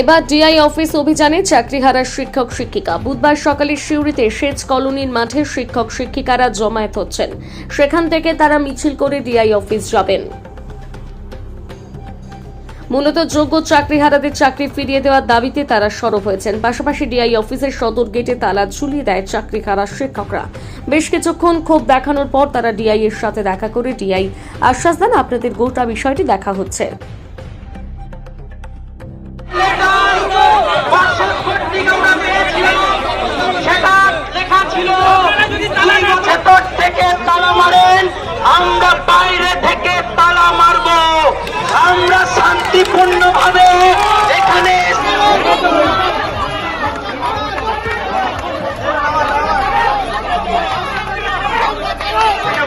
এবার DI office অভিযানে চাকরিহারা শিক্ষক শিক্ষিকা। বুধবার সকালে সিউড়িতে সেচ কলোনির মাঠে শিক্ষক শিক্ষিকারা জমায়েত হচ্ছেন। সেখান থেকে তারা মিছিল করে ডিআই অফিস যাবেন। মূলত যোগ্য চাকরিহারাদের চাকরি ফিরিয়ে দেওয়ার দাবিতে তারা সরব হয়েছেন। পাশাপাশি ডিআই অফিসের সদর গেটে তালা ঝুলিয়ে দেয় চাকরিহারা শিক্ষকরা। বেশ কিছুক্ষণ ক্ষোভ দেখানোর পর তারা ডিআই এর সাথে দেখা করে ডিআই আশ্বাস দেন। আপনাদের গোটা বিষয়টি দেখা হচ্ছে। আমরা বাইরে থেকে তালা মারব। আমরা শান্তিপূর্ণ ভাবে এখানে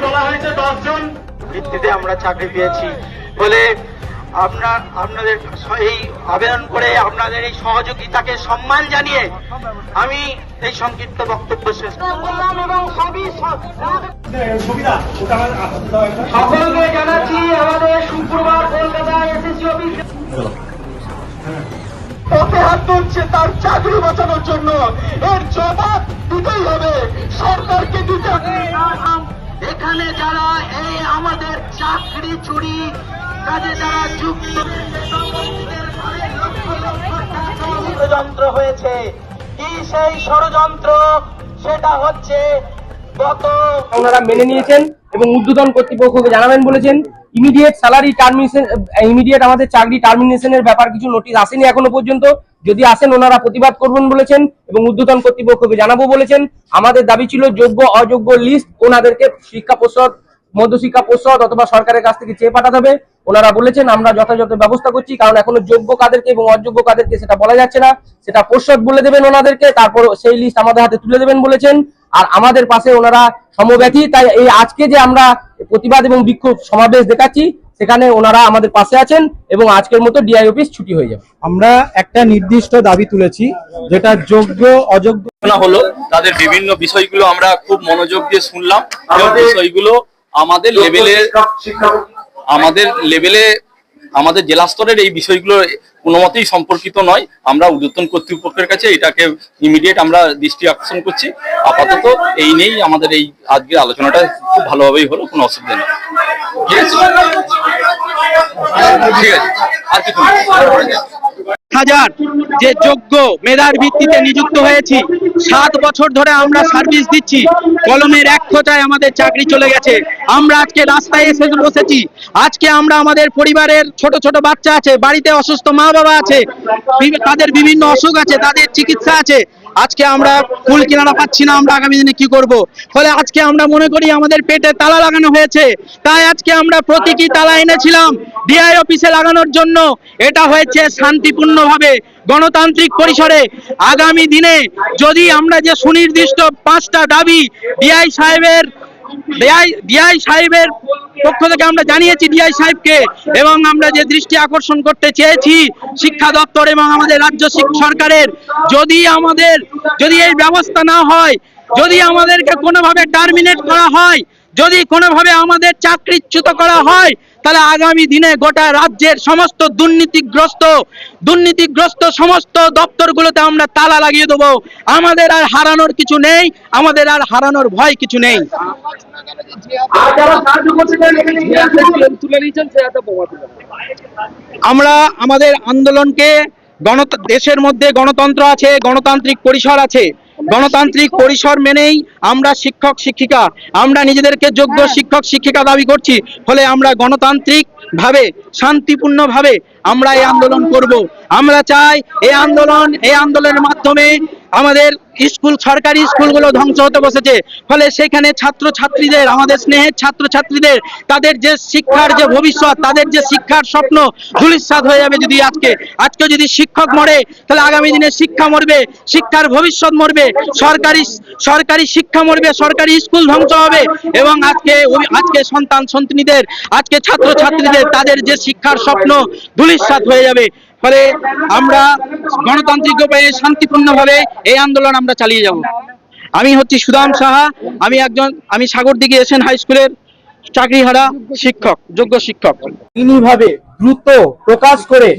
বলা হয়েছে দশজন ভিত্তিতে আমরা চাকরি পেয়েছি বলে আপনার আপনাদের এই আবেদন করে আপনাদের এই সহযোগিতাকে সম্মান জানিয়ে আমি এই সংক্ষিপ্ত বক্তব্য শেষ সকলকে জানাচ্ছি আমাদের শুক্রবার কলকাতায় এসএসসি অফিস পথে হাত তুলছে তার চাকরি বাঁচানোর জন্য। এর জবাব দিতেই হবে। সরকারকে দিতে হবে। এখানে যারা এই আমাদের চাকরি চুরি কাজে যারা যুক্ত ষড়যন্ত্র হয়েছে। কি সেই ষড়যন্ত্র? সেটা হচ্ছে গত ওনারা মেনে নিয়েছেন এবং উদ্বোধন কর্তৃপক্ষকে জানাবেন বলেছেন। ইমিডিয়েট স্যালারি টার্মিনেশন ইমিডিয়েট আমাদের চাকরি টার্মিনেশনের ব্যাপার কিছু নোটিশ আসেনি এখনও পর্যন্ত। যদি আসেন ওনারা প্রতিবাদ করবেন বলেছেন এবং উদ্বোধন কর্তৃপক্ষকে জানাব বলেছেন। আমাদের দাবি ছিল যোগ্য অযোগ্য লিস্ট ওনাদেরকে শিক্ষা পর্ষদ মধ্যশিক্ষা পর্ষদ অথবা সরকারের কাছ থেকে চেয়ে পাঠাতে হবে। ওনারা বলেছেন আমরা যথাযথ ব্যবস্থা করছি কারণ এখনও যোগ্য কাদেরকে এবং অযোগ্য কাদেরকে সেটা বলা যাচ্ছে না। সেটা পর্ষদ বলে দেবেন ওনাদেরকে তারপর সেই লিস্ট আমাদের হাতে তুলে দেবেন বলেছেন। আর আমাদের পাশে ওনারা সমব্যথী তাই এই আজকে যে আমরা প্রতিবাদ এবং বিক্ষোভ সমাবেশ দেখাচ্ছি সেখানে ওনারা আমাদের পাশে আছেন এবং আজকের মতো ডিআই অফিস ছুটি হয়ে যাবে। আমরা একটা নির্দিষ্ট দাবি তুলেছি যেটা যোগ্য অযোগ্য হলো তাদের বিভিন্ন বিষয়গুলো আমরা খুব মনোযোগ দিয়ে শুনলাম বিষয়গুলো আমাদের লেভেলে আমাদের লেভেলে আমাদের জেলা স্তরের এই বিষয়গুলো কোনো মতেই সম্পর্কিত নয়। আমরা উদ্যতন কর্তৃপক্ষের কাছে এটাকে ইমিডিয়েট আমরা দৃষ্টি আকর্ষণ করছি। আপাতত এই নিয়েই আমাদের এই আজকের আলোচনাটা খুব ভালোভাবেই হলো কোনো অসুবিধা নেই। ঠিক আছে হাজার যে যোগ্য মেধার ভিত্তিতে নিযুক্ত হয়েছি, সাত বছর ধরে আমরা সার্ভিস দিচ্ছি, কলমের এক খোঁচায় আমাদের চাকরি চলে গেছে। আমরা আজকে রাস্তায় এসে বসেছি। আজকে আমরা আমাদের পরিবারের ছোট ছোট বাচ্চা আছে, বাড়িতে অসুস্থ মা বাবা আছে তাদের বিভিন্ন অসুখ আছে, তাদের চিকিৎসা আছে। আজকে আমরা ফুল কিনারা পাচ্ছি না, আমরা আগামী দিনে কি করব? ফলে আজকে আমরা মনে করি আমাদের পেটে তালা লাগানো হয়েছে। তাই আজকে আমরা প্রতীকী তালা এনেছিলাম ডিআই অফিসে লাগানোর জন্য। এটা হয়েছে শান্তিপূর্ণভাবে গণতান্ত্রিক পরিসরে। আগামী দিনে যদি আমরা যে সুনির্দিষ্ট পাঁচটা দাবি ডিআই সাহেবের ডিআই ডিআই সাহেবের পক্ষ থেকে আমরা জানিয়েছি ডিআই সাহেবকে এবং আমরা যে দৃষ্টি আকর্ষণ করতে চেয়েছি শিক্ষা দপ্তর এবং আমাদের রাজ্য সরকারের, যদি আমাদের যদি এই ব্যবস্থা না হয়, যদি আমাদেরকে কোনোভাবে টার্মিনেট করা হয় যদি কোনোভাবে আমাদের চাকরিচ্যুত করা হয় তাহলে আগামী দিনে গোটা রাজ্যের সমস্ত দুর্নীতিগ্রস্ত দুর্নীতিগ্রস্ত সমস্ত দপ্তরগুলোতে আমরা তালা লাগিয়ে দেবো। আমাদের আর হারানোর কিছু নেই আমাদের আর হারানোর ভয় কিছু নেই। আমরা আমাদের আন্দোলনকে গণ দেশের মধ্যে গণতন্ত্র আছে গণতান্ত্রিক পরিসর আছে। গণতান্ত্রিক পরিসর মেনেই আমরা শিক্ষক শিক্ষিকা আমরা নিজেদেরকে যোগ্য শিক্ষক শিক্ষিকা দাবি করছি ফলে আমরা গণতান্ত্রিক ভাবে শান্তিপূর্ণ ভাবে আমরা এই আন্দোলন করব। আমরা চাই এই আন্দোলন এই আন্দোলনের মাধ্যমে আমাদের স্কুল, সরকারি স্কুলগুলো ধ্বংস হতে বসেছে। ফলে সেখানে ছাত্র ছাত্রীদের আমাদের স্নেহের ছাত্র ছাত্রীদের তাদের যে শিক্ষার যে ভবিষ্যৎ, তাদের যে শিক্ষার স্বপ্ন ধুলিস্বাদ হয়ে যাবে যদি আজকে। আজকে যদি শিক্ষক মরে, তাহলে আগামী দিনে শিক্ষা মরবে, শিক্ষার ভবিষ্যৎ মরবে, সরকারি সরকারি শিক্ষা মরবে, সরকারি স্কুল ধ্বংস হবে এবং আজকে আজকে সন্তান সন্তানীদের আজকে ছাত্র ছাত্রীদের তাদের যে শিক্ষার স্বপ্ন ধুলিস্বাদ হয়ে যাবে। ফলে আমরা গণতান্ত্রিক উপায়ে শান্তিপূর্ণভাবে এই আন্দোলন আমরা চালিয়ে যাব। আমি হচ্ছি সুদাম সাহা, আমি একজন, আমি সাগরদিঘি এশিয়ান হাই স্কুলের চাকরিহারা শিক্ষক, যোগ্য শিক্ষক। আইনিভাবে দ্রুত প্রকাশ করে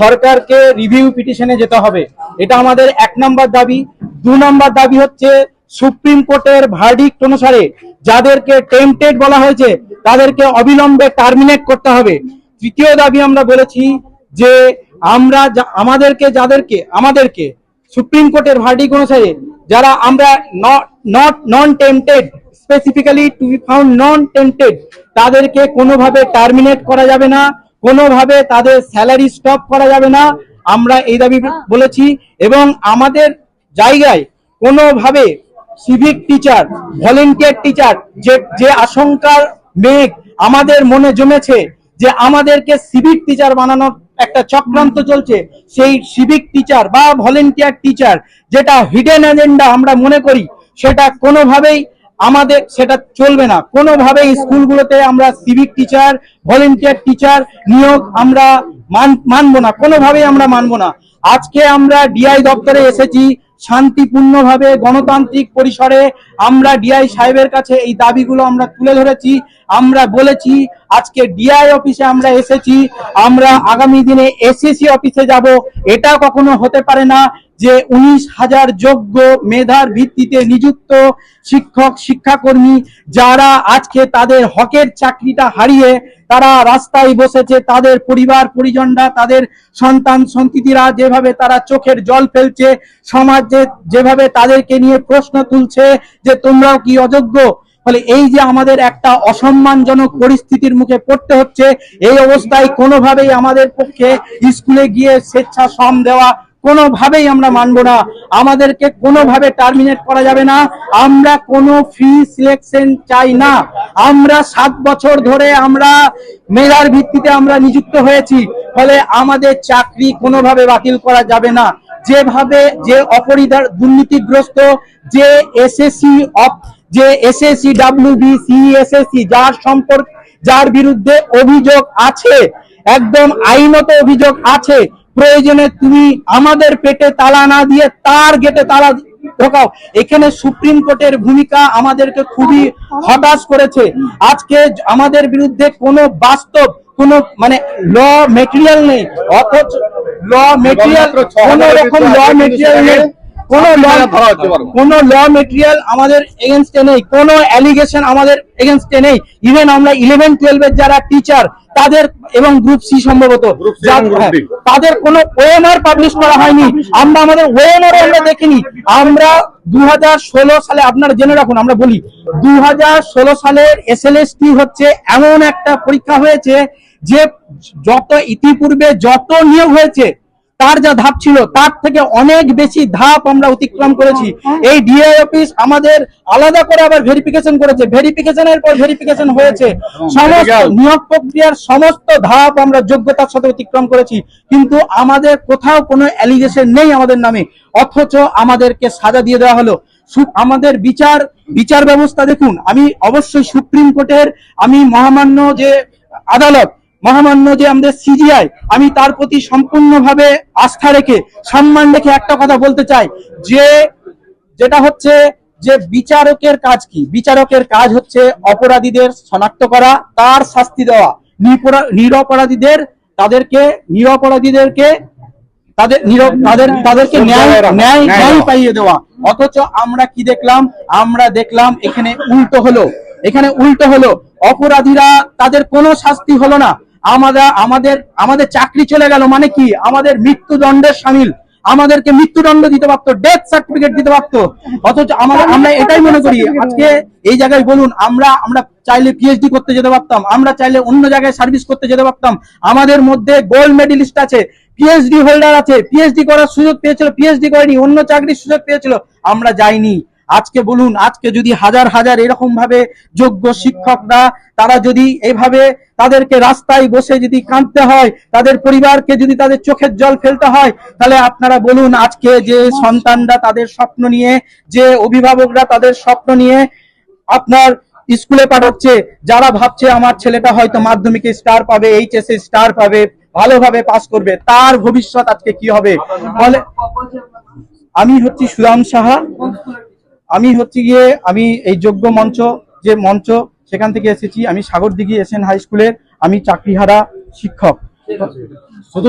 সরকারকে রিভিউ পিটিশনে যেতে হবে। এটা আমাদের এক নম্বর দাবি। দু নম্বর দাবি হচ্ছে সুপ্রিম কোর্টের ভার্ডিক্ট অনুসারে যাদেরকে টেম্পটেড বলা হয়েছে, তাদেরকে অবিলম্বে টার্মিনেট করতে হবে। তৃতীয় দাবি আমরা বলেছি যে আমরা আমাদেরকে, যাদেরকে, আমাদেরকে সুপ্রিম কোর্টের ভার্ডিক অনুসারে যারা আমরা not non tainted specifically to be found non tainted তাদেরকে কোনোভাবে টার্মিনেট করা যাবে না, কোনোভাবে তাদের স্যালারি স্টপ করা যাবে না, আমরা এই দাবি বলেছি এবং আমাদের জায়গায় কোনোভাবে সিভিক টিচার ভলেন্টিয়ার টিচার যে যে আশঙ্কার মেঘ আমাদের মনে জমেছে যে আমাদেরকে সিভিক টিচার বানানোর একটা চক্রান্ত চলছে। সেই সিভিক টিচার বা ভলেন্টিয়ার টিচার যেটা হিডেন এজেন্ডা আমরা মনে করি, সেটা কোনোভাবেই আমাদের, সেটা চলবে না। কোনোভাবেই স্কুলগুলোতে আমরা সিভিক টিচার ভলেন্টিয়ার টিচার নিয়োগ আমরা মান- মানবো না। কোনোভাবেই আমরা মানবো না। আজকে আমরা ডিআই দপ্তরে এসেছি শান্তিপূর্ণভাবে গণতান্ত্রিক পরিসরে আমরা ডিআই সাহেবের কাছে এই দাবিগুলো আমরা তুলে ধরেছি, আমরা বলেছি, আজকে ডিআই অফিসে আমরা এসেছি, আমরা আগামী দিনে এসএসসি অফিসে যাব, এটা কখনো হতে পারে না। যে উনিশ হাজার যোগ্য মেধার ভিত্তিতে নিযুক্ত শিক্ষক, শিক্ষাকর্মী যারা আজকে তাদের হকের চাকরিটা হারিয়ে তারা রাস্তায় বসেছে, তাদের পরিবার, পরিজনরা, তাদের সন্তান, সন্ততিরা যেভাবে তারা চোখের জল ফেলছে, সমাজে যেভাবে তাদেরকে নিয়ে প্রশ্ন তুলছে যে তোমরাও কি অযোগ্য? ফলে এই যে আমাদের একটা অসম্মানজনক পরিস্থিতির মুখে পড়তে হচ্ছে, এই অবস্থায় কোনোভাবেই আমাদের পক্ষে স্কুলে গিয়ে স্বেচ্ছা শ্রম দেওয়া কোনোভাবেই আমরা মানবো না। আমাদেরকে কোনোভাবে টার্মিনেট করা যাবে না। আমরা কোনো ফ্রি সিলেকশন চাই না। আমরা সাত বছর ধরে আমরা মেধার ভিত্তিতে আমরা নিযুক্ত হয়েছি। ফলে আমাদের চাকরি কোনোভাবে বাতিল করা যাবে না। যেভাবে যে অপরিধার দুর্নীতিগ্রস্ত, যে এসএসসি অফ যে এসএসসি ডাব্লিউ ডাব্লিউবি সিএসএসসি যার সম্পর্ক, যার বিরুদ্ধে অভিযোগ আছে, একদম আইনত অভিযোগ আছে প্রয়োজনে তুমি আমাদের পেটে তালা না দিয়ে তার গেটে তালা ঢোকাও। এখানে সুপ্রিম কোর্টের ভূমিকা আমাদেরকে খুবই হতাশ করেছে। আজকে আমাদের বিরুদ্ধে কোনো বাস্তব কোনো মানে ল মেটেরিয়াল নেই। অথচ ল মেটেরিয়াল কোন রকম ল মেটেরিয়াল নেই। কোন ল কোন ল মেটেরিয়াল আমাদের এগেনস্টে নেই কোন অ্যালিগেশন আমাদের এগেনস্টে নেই। ইভেন আমরা ইলেভেন টুয়েলভ এর যারা টিচার তাদের এবং গ্রুপ সি সম্ভবত হ্যাঁ, তাদের কোনো ওএমআর পাবলিশ করা হয়নি। আমরা আমাদের ওএমআর আমরা দেখিনি। আমরা দু হাজার ষোলো সালে আপনারা জেনে রাখুন আমরা বলি দু হাজার ষোলো সালের এসএলএসটি হচ্ছে এমন একটা পরীক্ষা হয়েছে যে যত ইতিপূর্বে যত নিয়োগ হয়েছে তার যা ধাপ ছিল তার থেকে অনেক বেশি ধাপ আমরা অতিক্রম করেছি। এই ডিআই অফিস আমাদের আলাদা করে আবার ভেরিফিকেশন করেছে। ভেরিফিকেশনের পর ভেরিফিকেশন হয়েছে। সমস্ত নিয়োগ প্রক্রিয়ার সমস্ত ধাপ আমরা যোগ্যতার সাথে অতিক্রম করেছি। কিন্তু আমাদের কোথাও কোনো অ্যালিগেশন নেই আমাদের নামে। অথচ আমাদেরকে সাজা দিয়ে দেওয়া হলো। সু- আমাদের বিচার বিচার ব্যবস্থা দেখুন আমি অবশ্যই সুপ্রিম কোর্টের আমি মহামান্য যে আদালত মহামান্য যে আমাদের সিজিআই আমি তার প্রতি সম্পূর্ণভাবে আস্থা রেখে সম্মান রেখে একটা কথা বলতে চাই। যে যেটা হচ্ছে যে বিচারকের কাজ কি? বিচারকের কাজ হচ্ছে অপরাধীদের শনাক্ত করা তার শাস্তি দেওয়া। নিরপরাধীদের তাদেরকে নিরপরাধীদেরকে তাদের তাদের তাদেরকে ন্যায় ন্যায় ন্যায় পাইয়ে দেওয়া। অথচ আমরা কি দেখলাম? আমরা দেখলাম এখানে উল্টো হলো। এখানে উল্টো হলো। অপরাধীরা তাদের কোনো শাস্তি হলো না। আমরা আমাদের আমাদের চাকরি চলে গেল মানে কি? আমাদের মৃত্যুদণ্ডের সামিল। আমাদেরকে মৃত্যুদণ্ড দিতে পারতো ডেথ সার্টিফিকেট দিতে পারতো। অথচ আমাদের আমরা এটাই মনে করি, আজকে এই জায়গায় বলুন, আমরা আমরা চাইলে পিএইচডি করতে যেতে পারতাম, আমরা চাইলে অন্য জায়গায় সার্ভিস করতে যেতে পারতাম। আমাদের মধ্যে গোল্ড মেডেলিস্ট আছে পিএইচডি হোল্ডার আছে পিএইচডি করার সুযোগ পেয়েছিল পিএইচডি করেনি, অন্য চাকরির সুযোগ পেয়েছিল, আমরা যাইনি। আজকে বলুন, আজকে যদি হাজার হাজার এরকম ভাবে যোগ্য শিক্ষকরা, তারা যদি এভাবে তাদেরকে রাস্তায় বসে যদি কাঁদতে হয়, তাদের পরিবারকে যদি তাদের চোখের জল ফেলতে হয়, তাহলে আপনারা বলুন, আজকে যে সন্তানরা তাদের স্বপ্ন নিয়ে, যে অভিভাবকরা তাদের স্বপ্ন নিয়ে আপনার স্কুলে পাঠাচ্ছে, যারা ভাবছে আমার ছেলেটা হয়তো মাধ্যমিকে স্টার পাবে এইচএসএ স্টার পাবে, ভালোভাবে পাস করবে, তার ভবিষ্যৎ আজকে কি হবে? বলে আমি হচ্ছি সুদাম সাহা। আমি হচ্ছে গিয়ে আমি এই যোগ্য মঞ্চ যে মঞ্চ সেখান থেকে এসেছি আমি সাগরদিঘি এসএন হাই স্কুলের আমি চাকরিহারা শিক্ষক। শুধু